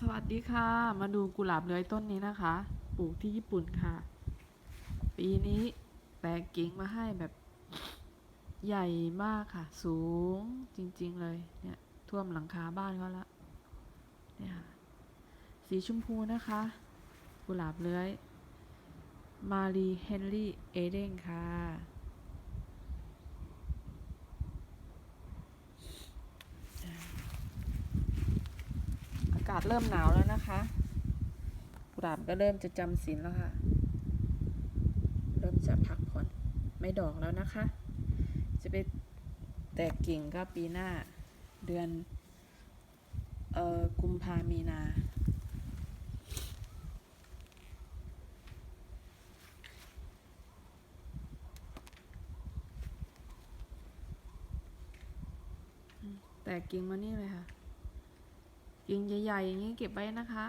สวัสดีค่ะ มาดูกุหลาบเลื้อยต้นนี้นะคะ ปลูกที่ญี่ปุ่นค่ะ ปีนี้แตกกิ่งมาให้แบบใหญ่มากค่ะ สูงจริงๆเลยเนี่ยท่วมหลังคาบ้านเขาละเนี่ยค่ะสีชมพูนะคะ กุหลาบเลื้อย มารีเฮนรี่เอเดนค่ะากาศเริ่มหนาวแล้วนะคะกุหลาบก็เริ่มจะจำศีลแล้วค่ะ เริ่มจะพักผ่อนไม่ดอกแล้วนะคะ จะไปแตกกิ่งก็ปีหน้าเดือนเอ่อกุมภามีนา แตกกิ่งมานี่เลยค่ะ กิ่งใหญ่ๆอย่างนี้เก็บไว้นะคะ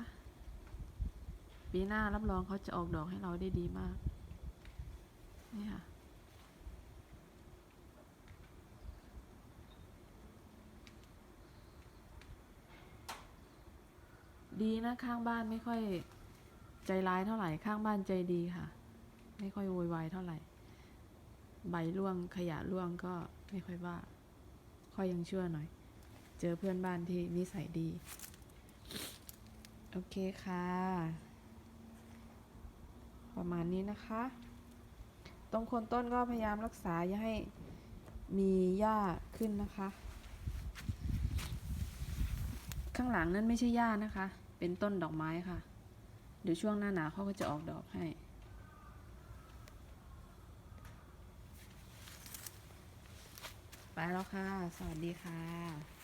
ปีหน้ารับรองเขาจะออกดอกให้เราได้ดีมาก นี่ค่ะ ดีนะข้างบ้านไม่ค่อยใจร้ายเท่าไหร่ข้างบ้านใจดีค่ะ ไม่ค่อยโวยวายเท่าไหร่ ใบร่วงขยะร่วงก็ไม่ค่อยว่า ค่อยยังเชั่วหน่อย เจอเพื่อนบ้านที่นิสัยดี โอเคค่ะ ประมาณนี้นะคะ ตรงคนต้นก็พยายามรักษาอย่าให้มีหญ้าขึ้นนะคะ ข้างหลังนั้นไม่ใช่หญ้านะคะ เป็นต้นดอกไม้ค่ะ เดี๋ยวช่วงหน้าหนาวเขาก็จะออกดอกให้ไปแล้วค่ะ สวัสดีค่ะ